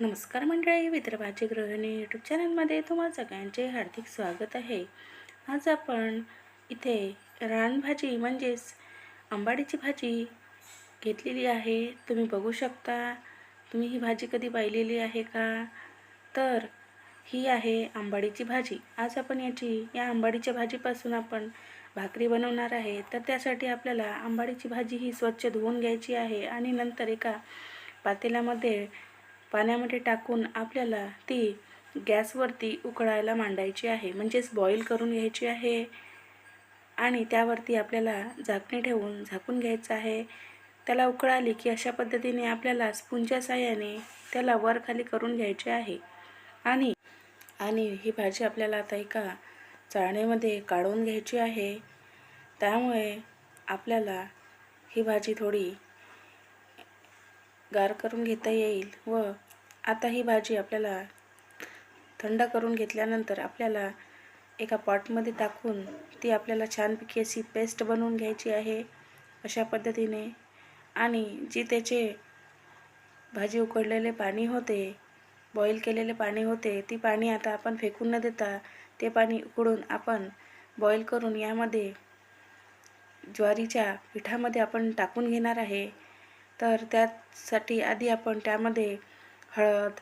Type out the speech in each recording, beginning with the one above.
नमस्कार मंडळी विदर्भाची गृहिणी यूट्यूब चॅनलमध्ये तुम्हा सगळ्यांचे हार्दिक स्वागत आहे. आज आपण इथे रानभाजी म्हणजेच आंबाडीची भाजी घेतलेली आहे. तुम्ही बघू शकता तुम्ही ही भाजी कधी पाहिलेली आहे का? तर ही आहे आंबाडीची भाजी. आज आपण याची या आंबाडीच्या भाजीपासून आपण भाकरी बनवणार आहे. तर त्यासाठी आपल्याला आंबाडीची भाजी ही स्वच्छ धुवून घ्यायची आहे आणि नंतर एका पातेल्यामध्ये पाण्यामध्ये टाकून आपल्याला ती गॅसवरती उकळायला मांडायची आहे. म्हणजेच बॉईल करून घ्यायची आहे आणि त्यावरती आपल्याला झाकणी ठेवून झाकून घ्यायचं आहे. त्याला उकळाली की अशा पद्धतीने आपल्याला स्पूनच्या साह्याने त्याला वर खाली करून घ्यायचे आहे. आणि आणि ही भाजी आपल्याला आता एका चाळणीमध्ये काढून घ्यायची आहे. त्यामुळे आपल्याला ही भाजी थोडी गार करून घेता येईल व आता ही भाजी आपल्याला थंड करून घेतल्यानंतर आपल्याला एका पॉटमध्ये टाकून ती आपल्याला छानपैकी अशी पेस्ट बनवून घ्यायची आहे अशा पद्धतीने. आणि जी त्याचे भाजी उकडलेले पाणी होते बॉईल केलेले पाणी होते ती पाणी आता आपण फेकून न देता ते पाणी उकडून आपण बॉईल करून यामध्ये ज्वारीच्या पिठामध्ये आपण टाकून घेणार आहे. तर त्यासाठी आधी आपण त्यामध्ये हळद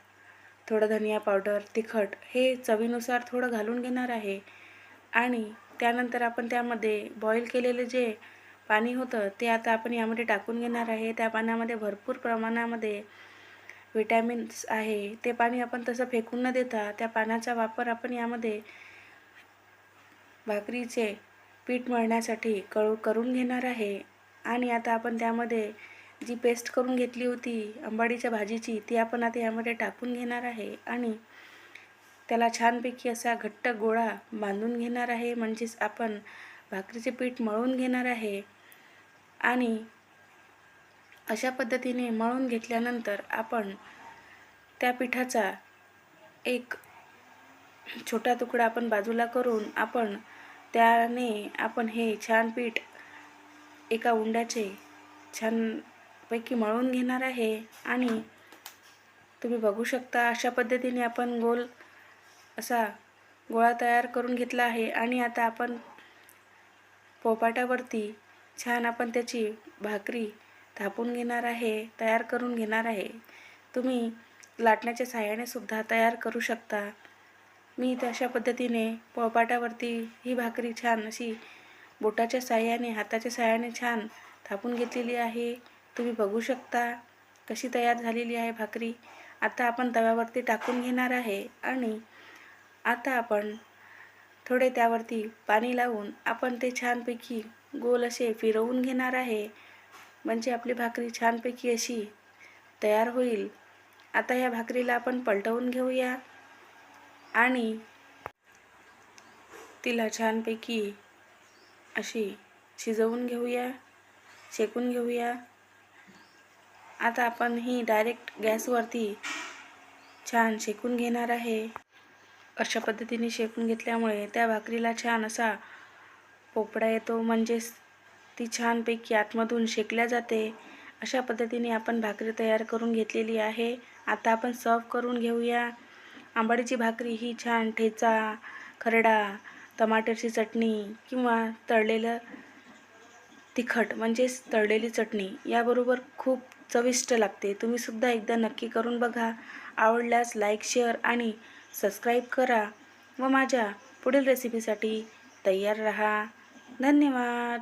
थोडं धनिया पावडर तिखट हे चवीनुसार थोडं घालून घेणार आहे. आणि त्यानंतर आपण त्यामध्ये बॉईल केलेले जे पाणी होतं ते आता आपण यामध्ये टाकून घेणार आहे. त्या पाण्यामध्ये भरपूर प्रमाणामध्ये विटॅमिन्स आहे. ते पाणी आपण तसं फेकून न देता त्या पाण्याचा वापर आपण यामध्ये भाकरीचे पीठ मळण्यासाठी कळू करून घेणार आहे. आणि आता आपण त्यामध्ये जी पेस्ट करून घेतली होती आंबाडीच्या भाजीची ती आपण आता यामध्ये टाकून घेणार आहे आणि त्याला छानपैकी असा घट्ट गोळा बांधून घेणार आहे म्हणजेच आपण भाकरीचे पीठ मळून घेणार आहे. आणि अशा पद्धतीने मळून घेतल्यानंतर आपण त्या पिठाचा एक छोटा तुकडा आपण बाजूला करून आपण त्याने आपण हे छान पीठ एका उंड्याचे छान पैकी मळून घेणार आहे. आणि तुम्ही बघू शकता अशा पद्धतीने आपण गोल असा गोळा तयार करून घेतला आहे. आणि आता आपण पोपाटावरती छान आपण त्याची भाकरी थापून घेणार आहे तयार करून घेणार आहे. तुम्ही लाटण्याच्या साह्याने सुद्धा तयार करू शकता. मी इथे अशा पद्धतीने पोळपाटावरती ही भाकरी छान अशी बोटाच्या साह्याने हाताच्या साह्याने छान थापून घेतलेली आहे. तुम्ही बघू शकता कशी तयार झालेली आहे भाकरी. आता आपण तव्यावरती टाकून घेणार आहे आणि आता आपण थोडे त्यावरती पाणी लावून आपण ते छानपैकी गोल असे फिरवून घेणार आहे. म्हणजे आपली भाकरी छानपैकी अशी तयार होईल. आता या भाकरीला आपण पलटवून घेऊया. आणि तिला छानपैकी अशी शिजवून घेऊया शेकून घेऊया. आता आपण ही डायरेक्ट गॅसवरती छान शेकून घेणार आहे. अशा पद्धतीने शेकून घेतल्यामुळे त्या भाकरीला छान असा पोपडा येतो. म्हणजेच ती छानपैकी आतमधून शेकल्या जाते. अशा पद्धतीने आपण भाकरी तयार करून घेतलेली आहे. आता आपण सर्व करून घेऊया. आंबाडीची भाकरी ही छान ठेचा खरडा टमाटरची चटणी किंवा तळलेलं तिखट म्हणजेच तळलेली चटणी याबरोबर खूप चविष्ट लागते. तुम्हीसुद्धा एकदा नक्की करून बघा. आवडल्यास लाईक शेअर आणि सबस्क्राईब करा व माझ्या पुढील रेसिपीसाठी तयार रहा. धन्यवाद.